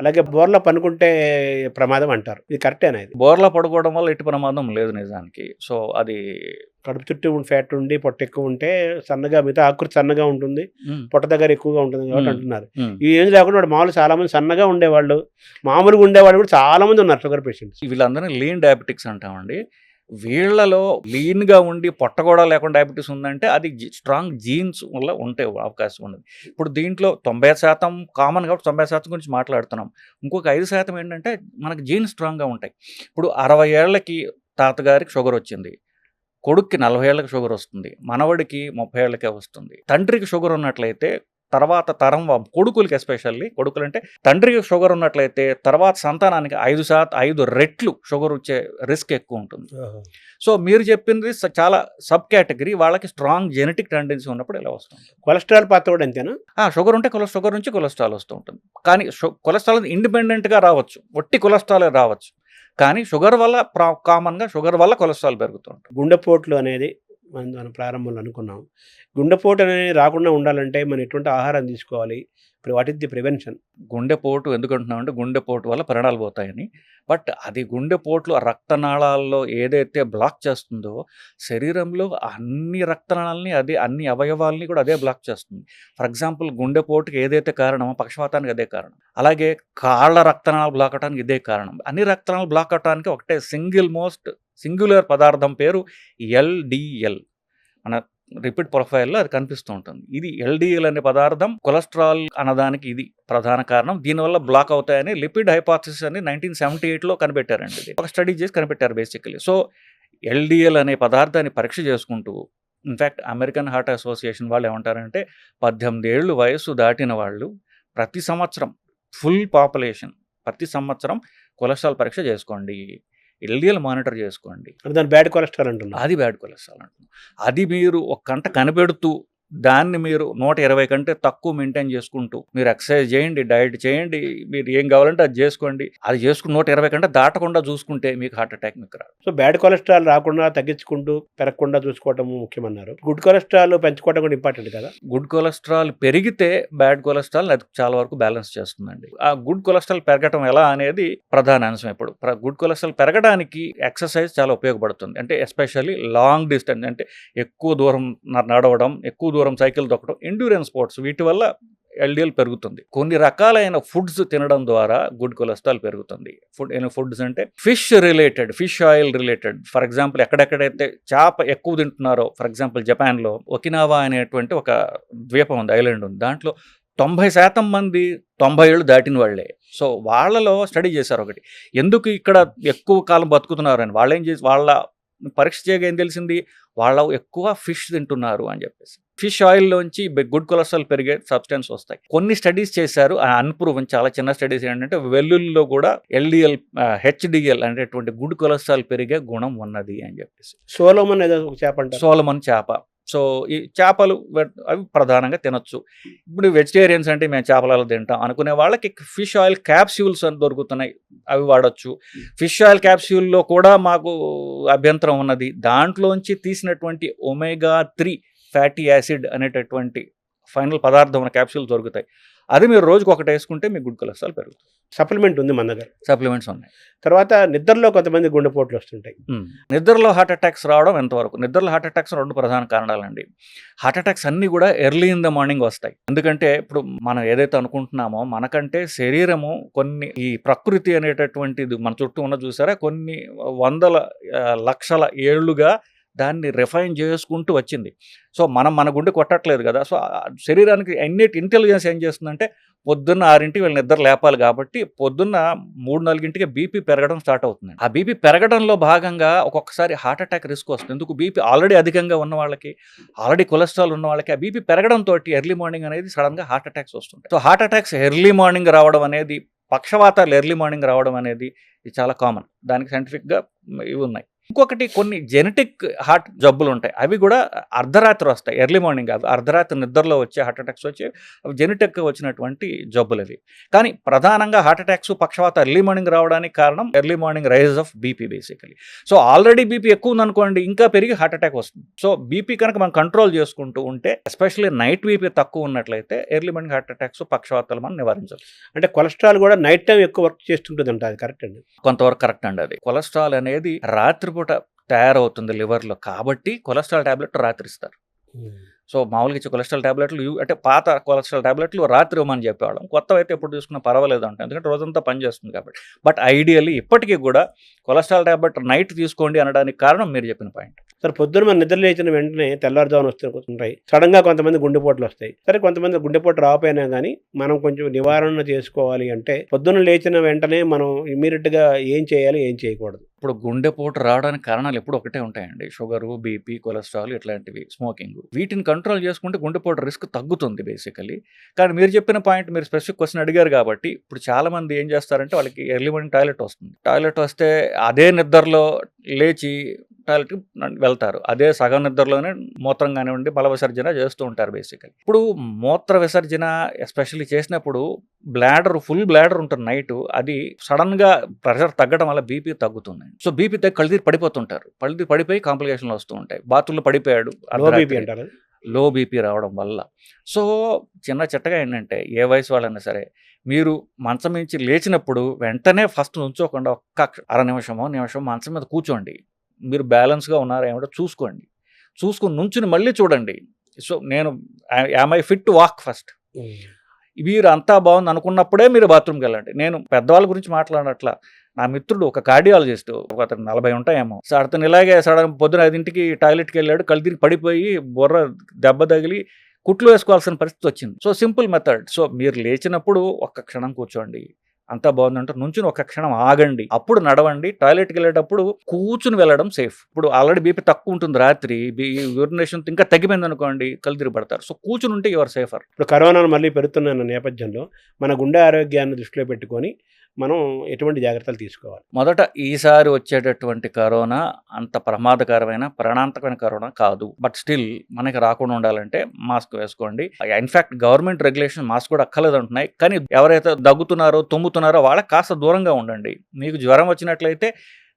అలాగే బోర్లో పనుకుంటే ప్రమాదం అంటారు. ఇది కరెక్టేనా ఇది? బోర్లా పడుకోవడం వల్ల ఎట్టి ప్రమాదం లేదు నిజానికి. సో అది కడుపు చుట్టూ ఫ్యాట్ ఉండి పొట్ట ఎక్కువ ఉంటే సన్నగా మిగతా ఆకృతి సన్నగా ఉంటుంది. పొట్ట దగ్గర ఎక్కువగా ఉంటుంది కాబట్టి. అంటున్నారు. ఈ ఏం లేకుండా మామూలు చాలా మంది సన్నగా ఉండేవాళ్ళు మామూలుగా ఉండేవాళ్ళు కూడా చాలా మంది ఉన్నారు షుగర్ పేషెంట్స్. వీళ్ళందరినీ లీన్ డయాబెటిక్స్ అంటామండి. వీళ్ళలో లీన్గా ఉండి పొట్ట కూడా లేకుండా డయాబెటీస్ ఉందంటే అది స్ట్రాంగ్ జీన్స్ వల్ల ఉంటే అవకాశం ఉన్నది. ఇప్పుడు దీంట్లో తొంభై శాతం కామన్ కాబట్టి తొంభై శాతం గురించి మాట్లాడుతున్నాం. ఇంకొక ఐదు శాతం ఏంటంటే మనకు జీన్స్ స్ట్రాంగ్గా ఉంటాయి. ఇప్పుడు అరవై ఏళ్ళకి తాతగారికి షుగర్ వచ్చింది. కొడుక్కి నలభై ఏళ్ళకి షుగర్ వస్తుంది. మనవడికి ముప్పై ఏళ్ళకే వస్తుంది. తండ్రికి షుగర్ ఉన్నట్లయితే తర్వాత తరం కొడుకులకి ఎస్పెషల్లీ కొడుకులు అంటే తండ్రికి షుగర్ ఉన్నట్లయితే తర్వాత సంతానానికి ఐదు శాతం ఐదు రెట్లు షుగర్ వచ్చే రిస్క్ ఎక్కువ ఉంటుంది. సో మీరు చెప్పింది చాలా సబ్ కేటగిరీ వాళ్ళకి స్ట్రాంగ్ జెనెటిక్ టెండెన్సీ ఉన్నప్పుడు ఇలా వస్తుంది కొలెస్ట్రాల్ పాత్ర కూడా అంతేనా? షుగర్ ఉంటే షుగర్ నుంచి కొలెస్ట్రాల్ వస్తూ ఉంటుంది. కానీ కొలెస్ట్రాల్ ఇండిపెండెంట్గా రావచ్చు. ఒట్టి కొలెస్ట్రాలే రావచ్చు. కానీ షుగర్ వల్ల ప్రా కామన్గా షుగర్ వల్ల కొలెస్ట్రాల్ పెరుగుతూ ఉంటుంది. గుండెపోట్లు అనేది మనం మనం ప్రారంభంలో అనుకున్నాం. గుండెపోటు అనేది రాకుండా ఉండాలంటే మనం ఎటువంటి ఆహారం తీసుకోవాలి? What is the prevention? గుండెపోటు ఎందుకు అంటున్నామంటే గుండెపోటు వల్ల ప్రాణాలు పోతాయని. బట్ అది గుండెపోట్లు ఆ రక్తనాళాల్లో ఏదైతే బ్లాక్ చేస్తుందో శరీరంలో అన్ని రక్తనాళాలని అది అన్ని అవయవాల్ని కూడా అదే బ్లాక్ చేస్తుంది. ఫర్ ఎగ్జాంపుల్ గుండెపోటుకి ఏదైతే కారణమో పక్షవాతానికి అదే కారణం. అలాగే కాళ్ళ రక్తనాళాలు బ్లాక్ అవడానికి ఇదే కారణం. అన్ని రక్తనాళాలు బ్లాక్ అవడానికి ఒకటే సింగిల్ మోస్ట్ సింగులర్ పదార్థం పేరు ఎల్డిఎల్. మన రిపీట్ ప్రొఫైల్లో అది కనిపిస్తూ ఉంటుంది. ఇది ఎల్డిఎల్ అనే పదార్థం కొలెస్ట్రాల్ అన్నదానికి ఇది ప్రధాన కారణం. దీనివల్ల బ్లాక్ అవుతాయని లిపిడ్ హైపాథసిస్ అని నైన్టీన్ సెవెంటీ ఎయిట్లో కనిపెట్టారండి ఇది. ఒక స్టడీ చేసి కనిపెట్టారు బేసికలీ సో ఎల్డిఎల్ అనే పదార్థాన్ని పరీక్ష చేసుకుంటూ ఇన్ఫ్యాక్ట్ అమెరికన్ హార్ట్ అసోసియేషన్ వాళ్ళు ఏమంటారంటే పద్దెనిమిది ఏళ్ళు వయస్సు దాటిన వాళ్ళు ప్రతి సంవత్సరం ఫుల్ పాపులేషన్ ప్రతి సంవత్సరం కొలెస్ట్రాల్ పరీక్ష చేసుకోండి. ఎల్డిఎల్ మానిటర్ చేసుకోండి. దాని బ్యాడ్ కొలెస్ట్రాల్ అంటున్నారు. అది బ్యాడ్ కొలెస్ట్రాల్ అంటున్నాం అది మీరు ఒక గంట కనిపెడుతూ దాన్ని మీరు నూట ఇరవై కంటే తక్కువ మెయింటైన్ చేసుకుంటూ మీరు ఎక్సర్సైజ్ చేయండి డైట్ చేయండి మీరు ఏం కావాలంటే అది చేసుకోండి. అది చేసుకుని నూట ఇరవై కంటే దాటకుండా చూసుకుంటే మీకు హార్ట్ అటాక్ మీకు రాదు. సో బ్యాడ్ కొలెస్ట్రాల్ రాకుండా తగ్గించుకుంటూ పెరగకుండా చూసుకోవటం ముఖ్యమన్నారు. గుడ్ కొలెస్ట్రాల్ పెంచుకోవడం కూడా ఇంపార్టెంట్ కదా? గుడ్ కొలెస్ట్రాల్ పెరిగితే బ్యాడ్ కొలెస్ట్రాల్ అది చాలా వరకు బ్యాలెన్స్ చేస్తుందండి. ఆ గుడ్ కొలెస్ట్రాల్ పెరగటం ఎలా అనేది ప్రధాన అంశం ఇప్పుడు. గుడ్ కొలెస్ట్రాల్ పెరగడానికి ఎక్సర్సైజ్ చాలా ఉపయోగపడుతుంది. అంటే ఎస్పెషల్లీ లాంగ్ డిస్టెన్స్ అంటే ఎక్కువ దూరం నడవడం ఎక్కువ దూరం సైకిల్ దొక్కడం ఎండ్యూరెన్స్ స్పోర్ట్స్ వీటి వల్ల ఎల్డిఎల్ పెరుగుతుంది. కొన్ని రకాలైన ఫుడ్స్ తినడం ద్వారా గుడ్ కొలెస్ట్రాల్ పెరుగుతుంది. ఫుడ్ ఫుడ్స్ అంటే fish related fish oil related. For example ఎక్కడెక్కడైతే చేప ఎక్కువ తింటున్నారో ఫర్ ఎగ్జాంపుల్ జపాన్లో ఒకినావా అనేటువంటి ఒక ద్వీపం ఉంది ఐలాండ్ ఉంది. దాంట్లో తొంభై శాతం మంది తొంభై ఏళ్ళు దాటిన వాళ్ళే. సో వాళ్ళలో స్టడీ చేశారు ఒకటి. ఎందుకు ఇక్కడ ఎక్కువ కాలం బతుకుతున్నారు అని వాళ్ళు ఏం చేసి వాళ్ళ పరీక్ష చేయగా ఏం తెలిసింది? వాళ్ళ ఎక్కువ ఫిష్ తింటున్నారు అని చెప్పేసి. ఫిష్ ఆయిల్లోంచి గుడ్ కొలెస్ట్రాల్ పెరిగే సబ్స్టెన్స్ వస్తాయి. కొన్ని స్టడీస్ చేశారు అన్ప్రూవన్ చాలా చిన్న స్టడీస్ ఏంటంటే వెల్లుల్లో కూడా ఎల్డిఎల్ హెచ్డిఎల్ అనేటువంటి గుడ్ కొలెస్ట్రాల్ పెరిగే గుణం ఉన్నది అని చెప్పేసి. సోలోమన్ ఏదో ఒక చేప సోలమన్ చేప. సో ఈ చేపలు అవి ప్రధానంగా తినొచ్చు. ఇప్పుడు వెజిటేరియన్స్ అంటే మేము చేపలలో తింటాం. అనుకునే వాళ్ళకి ఫిష్ ఆయిల్ క్యాప్స్యూల్స్ అని దొరుకుతున్నాయి. అవి వాడచ్చు. ఫిష్ ఆయిల్ క్యాప్స్యూల్లో కూడా మాకు అభ్యంతరం ఉన్నది. దాంట్లోంచి తీసినటువంటి ఒమేగా త్రీ ఫ్యాటీ యాసిడ్ అనేటటువంటి ఫైనల్ పదార్థం ఉన్న క్యాప్సూల్ దొరుకుతాయి. అది మీరు రోజుకు ఒకటి వేసుకుంటే మీకు గుడ్ కొలెస్ట్రాల్ పెరుగుతుంది. సప్లిమెంట్ ఉంది మన దగ్గర. సప్లిమెంట్స్ ఉన్నాయి. తర్వాత నిద్రలో కొంతమంది గుండెపోట్లు వస్తుంటాయి. నిద్రలో హార్ట్ అటాక్స్ రావడం ఎంతవరకు? నిద్రలో హార్ట్ అటాక్స్ రెండు ప్రధాన కారణాలండి. హార్ట్ అటాక్స్ అన్నీ కూడా ఎర్లీ ఇన్ ద మార్నింగ్ వస్తాయి. ఎందుకంటే ఇప్పుడు మనం ఏదైతే అనుకుంటున్నామో మనకంటే శరీరము కొన్ని ఈ ప్రకృతి అనేటటువంటిది మన చుట్టూ ఉన్న చూసారా? కొన్ని వందల లక్షల ఏళ్ళుగా దాన్ని రిఫైన్ చేసుకుంటూ వచ్చింది. సో మనం మన గుండె కొట్టట్లేదు కదా! సో శరీరానికి ఎన్నిటి ఇంటెలిజెన్స్ ఏం చేస్తుందంటే పొద్దున్న ఆరింటికి వీళ్ళు నిద్ర లేపాలి కాబట్టి పొద్దున్న మూడు నాలుగింటికి బీపీ పెరగడం స్టార్ట్ అవుతుంది. ఆ బీపీ పెరగడంలో భాగంగా ఒక్కొక్కసారి హార్ట్ అటాక్ రిస్క్ వస్తుంది. ఎందుకు? బీపీ ఆల్రెడీ అధికంగా ఉన్న వాళ్ళకి ఆల్రెడీ కొలెస్ట్రాల్ ఉన్న వాళ్ళకి ఆ బీపీ పెరగడంతో ఎర్లీ మార్నింగ్ అనేది సడన్గా హార్ట్ అటాక్స్ వస్తుంటాయి. So heart attacks early morning రావడం అనేది పక్షవాతాలు ఎర్లీ మార్నింగ్ రావడం అనేది ఇది చాలా కామన్. దానికి సైంటిఫిక్గా ఇవి ఉన్నాయి. ఇంకొకటి కొన్ని జెనెటిక్ హార్ట్ జబ్బులు ఉంటాయి. అవి కూడా అర్ధరాత్రి వస్తాయి. ఎర్లీ మార్నింగ్ అవి అర్ధరాత్రి నిద్రలో వచ్చే హార్ట్ అటాక్స్ వచ్చి అవి జెనెటిక్ వచ్చినటువంటి జబ్బులు అవి. కానీ ప్రధానంగా హార్ట్ అటాక్స్ పక్షవాత ఎర్లీ మార్నింగ్ రావడానికి కారణం early morning rise of BP basically so already BP ఎక్కువ ఉందనుకోండి ఇంకా పెరిగి హార్ట్ అటాక్ వస్తుంది. సో బీపీ కనుక మనం కంట్రోల్ చేసుకుంటూ ఉంటే ఎస్పెషల్లీ నైట్ బీపీ తక్కువ ఉన్నట్లయితే ఎర్లీ మార్నింగ్ హార్ట్ అటాక్స్ పక్షవాతాలు మనం నివారించవచ్చు. అంటే కొలెస్ట్రాల్ కూడా నైట్ టైం ఎక్కువ వర్క్ చేస్తుంటుంది అంట అది కరెక్ట్ అండి? కొంతవరకు కరెక్ట్ అండి అది. కొలెస్ట్రాల్ అనేది రాత్రిపూట తయారవుతుంది లివర్లో. కాబట్టి కొలెస్ట్రాల్ టాబ్లెట్ రాత్రి ఇస్తారు సో మామూలుగా ఇచ్చే కొలెస్ట్రాల్ టాబ్లెట్లు అంటే పాత కొలెస్ట్రాల్ టాబ్లెట్లు రాత్రి ఇవ్వమని చెప్పేవాళ్ళం. కొత్తవి అయితే ఎప్పుడు తీసుకున్నా పర్వాలేదు అంటే. ఎందుకంటే రోజంతా పనిచేస్తుంది కాబట్టి. బట్ ఐడియల్లీ ఇప్పటికీ కూడా కొలెస్ట్రాల్ టాబ్లెట్ నైట్ తీసుకోండి అనడానికి కారణం మీరు చెప్పిన పాయింట్. సరే పొద్దున మనం నిద్ర లేచిన వెంటనే తెల్లారుజామున వస్తుంటాయి సడన్గా కొంతమంది గుండెపోట్లు వస్తాయి. సరే కొంతమంది గుండెపోటు రాకపోయినా కానీ మనం కొంచెం నివారణ చేసుకోవాలి అంటే పొద్దున లేచిన వెంటనే మనం ఇమీడియట్గా ఏం చేయాలి ఏం చేయకూడదు. ఇప్పుడు గుండెపోటు రావడానికి కారణాలు ఎప్పుడు ఒకటే ఉంటాయండి. షుగరు బీపీ కొలెస్ట్రాల్ ఇట్లాంటివి స్మోకింగ్. వీటిని కంట్రోల్ చేసుకుంటే గుండెపోటు రిస్క్ తగ్గుతుంది బేసికలీ కానీ మీరు చెప్పిన పాయింట్ మీరు స్పెసిఫిక్ క్వశ్చన్ అడిగారు కాబట్టి ఇప్పుడు చాలా మంది ఏం చేస్తారంటే వాళ్ళకి ఎర్లీ మార్నింగ్ టాయిలెట్ వస్తుంది. టాయిలెట్ వస్తే అదే నిద్రలో లేచి టాయిలెట్కి వెళ్తారు. అదే సగం నిద్రలోనే మూత్రం కానివ్వండి మల విసర్జన చేస్తూ ఉంటారు బేసికలీ. ఇప్పుడు మూత్ర విసర్జన ఎస్పెషల్లీ చేసినప్పుడు బ్లాడర్ ఫుల్ బ్లాడర్ ఉంటుంది నైట్. అది సడన్గా ప్రెషర్ తగ్గడం వల్ల బీపీ తగ్గుతుంది. సో బీపీ తగ్గి కళ్ళుతీరి పడిపోతుంటారు. కళ్ళుతీరి పడిపోయి కాంప్లికేషన్లు వస్తూ ఉంటాయి. బాత్రూంలో పడిపోయాడు లో బీపీ రావడం వల్ల. సో చిన్న చిట్టగా ఏంటంటే ఏ వయసు వాళ్ళైనా సరే మీరు మంచం నుంచి లేచినప్పుడు వెంటనే ఫస్ట్ ఉంచోకుండా ఒక్క అర నిమిషమో నిమిషం మంచం మీద కూర్చోండి. మీరు బ్యాలెన్స్గా ఉన్నారా ఏమిటో చూసుకోండి. చూసుకుని నుంచుని మళ్ళీ చూడండి. సో నేను am I fit to walk first వీరు అంతా బాగుంది అనుకున్నప్పుడే మీరు బాత్రూమ్కి వెళ్ళండి. నేను పెద్దవాళ్ళ గురించి మాట్లాడట్లా నా మిత్రుడు ఒక కార్డియాలజిస్ట్ ఒక అతను నలభై ఉంటాయేమో. సో అతను ఇలాగే సడన్ పొద్దున ఐదింటికి టాయిలెట్కి వెళ్ళాడు కళ్ళు తిరిగి పడిపోయి బుర్ర దెబ్బ తగిలి కుట్లు వేసుకోవాల్సిన పరిస్థితి వచ్చింది. So simple method. సో మీరు లేచినప్పుడు ఒక్క క్షణం కూర్చోండి. అంతా బాగుందంటే నుంచుని ఒక క్షణం ఆగండి. అప్పుడు నడవండి. టాయిలెట్కి వెళ్ళేటప్పుడు కూర్చుని వెళ్ళడం సేఫ్ ఇప్పుడు ఆల్రెడీ బీపీ తక్కువ ఉంటుంది రాత్రి. యూరినేషన్ ఇంకా తగ్గిపోయింది అనుకోండి కళ్ళు తిరిగి పడతారు. సో కూర్చుని ఉంటే యువర్ సేఫర్ ఇప్పుడు కరోనాను మళ్ళీ పెరుగుతున్న నేపథ్యంలో మన గుండె ఆరోగ్యాన్ని దృష్టిలో పెట్టుకొని మనం ఎటువంటి జాగ్రత్తలు తీసుకోవాలి? మొదట ఈసారి వచ్చేటటువంటి కరోనా అంత ప్రమాదకరమైన ప్రాణాంతకమైన కరోనా కాదు. బట్ స్టిల్ మనకి రాకుండా ఉండాలంటే మాస్క్ వేసుకోండి. ఇన్ఫాక్ట్ గవర్నమెంట్ రెగ్యులేషన్ మాస్క్ కూడా అక్కర్లేదు అంటున్నాయి కానీ ఎవరైతే దగ్గుతున్నారో తుమ్ముతున్నారో వాళ్ళకి కాస్త దూరంగా ఉండండి. మీకు జ్వరం వచ్చినట్లయితే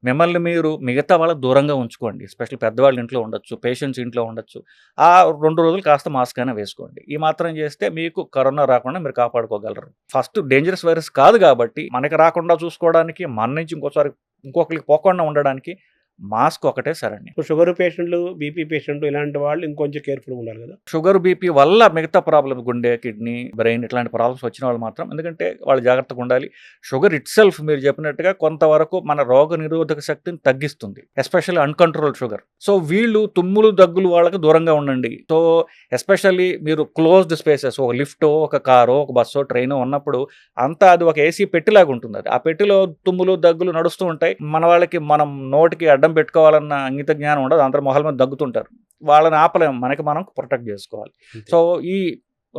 మిమ్మల్ని మీరు మిగతా వాళ్ళకి దూరంగా ఉంచుకోండి. స్పెషల్ పెద్దవాళ్ళ ఇంట్లో ఉండొచ్చు పేషెంట్స్ ఇంట్లో ఉండొచ్చు. ఆ రెండు రోజులు కాస్త మాస్క్ అయినా వేసుకోండి. ఈ మాత్రం చేస్తే మీకు కరోనా రాకుండా మీరు కాపాడుకోగలరు. ఫస్ట్ డేంజరస్ వైరస్ కాదు కాబట్టి మనకి రాకుండా చూసుకోవడానికి మన నుంచి ఇంకోసారి ఇంకొకరికి పోకుండా ఉండడానికి మాస్క్ ఒకటే సరండి ఇప్పుడు షుగర్ పేషెంట్లు బీపీ పేషెంట్లు ఇలాంటి వాళ్ళు ఇంకొంచెం కేర్ఫుల్గా ఉండాలి కదా? షుగర్ బీపీ వల్ల మిగతా ప్రాబ్లమ్స్ గుండె కిడ్నీ బ్రెయిన్ ఇట్లాంటి ప్రాబ్లమ్స్ వచ్చిన వాళ్ళు మాత్రం ఎందుకంటే వాళ్ళు జాగ్రత్తగా ఉండాలి. షుగర్ ఇట్ సెల్ఫ్ మీరు చెప్పినట్టుగా కొంతవరకు మన రోగ నిరోధక శక్తిని తగ్గిస్తుంది. Especially uncontrol sugar. సో వీళ్ళు తుమ్ములు దగ్గులు వాళ్ళకి దూరంగా ఉండండి. సో ఎస్పెషల్లీ మీరు క్లోజ్డ్ స్పేసెస్ ఒక లిఫ్ట్ ఒక కారో ఒక బస్సో ట్రైన్ ఉన్నప్పుడు అంతా అది ఒక ఏసీ పెట్టిలాగా ఉంటుంది. అది ఆ పెట్టిలో తుమ్ములు దగ్గులు నడుస్తూ ఉంటాయి. మన వాళ్ళకి మనం నోటికి అడ్డం పెట్టుకోవాలన్న అంగిత జ్ఞానం ఉండదు. అందరు మొహల మీద దగ్గుతుంటారు. వాళ్ళని ఆపలేము మనకి మనం ప్రొటెక్ట్ చేసుకోవాలి. సో ఈ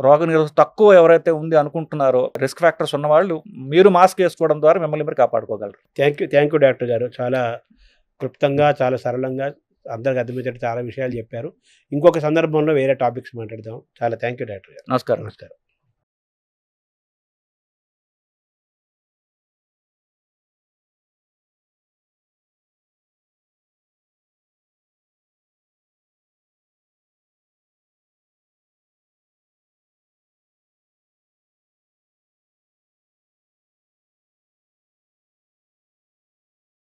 రోగ నిరోధక తక్కువ ఎవరైతే ఉంది అనుకుంటున్నారో రిస్క్ ఫ్యాక్టర్స్ ఉన్న వాళ్ళు మీరు మాస్క్ వేసుకోవడం ద్వారా మిమ్మల్ని మీరు కాపాడుకోగలరు. Thank you thank you doctor గారు. చాలా క్లుప్తంగా చాలా సరళంగా అందరికి అర్థమయ్యేటట్టు చాలా విషయాలు చెప్పారు. ఇంకొక సందర్భంలో వేరే టాపిక్స్ మాట్లాడదాం. చాలా థ్యాంక్ యూ డాక్టర్ గారు. నమస్కారం. నమస్కారం.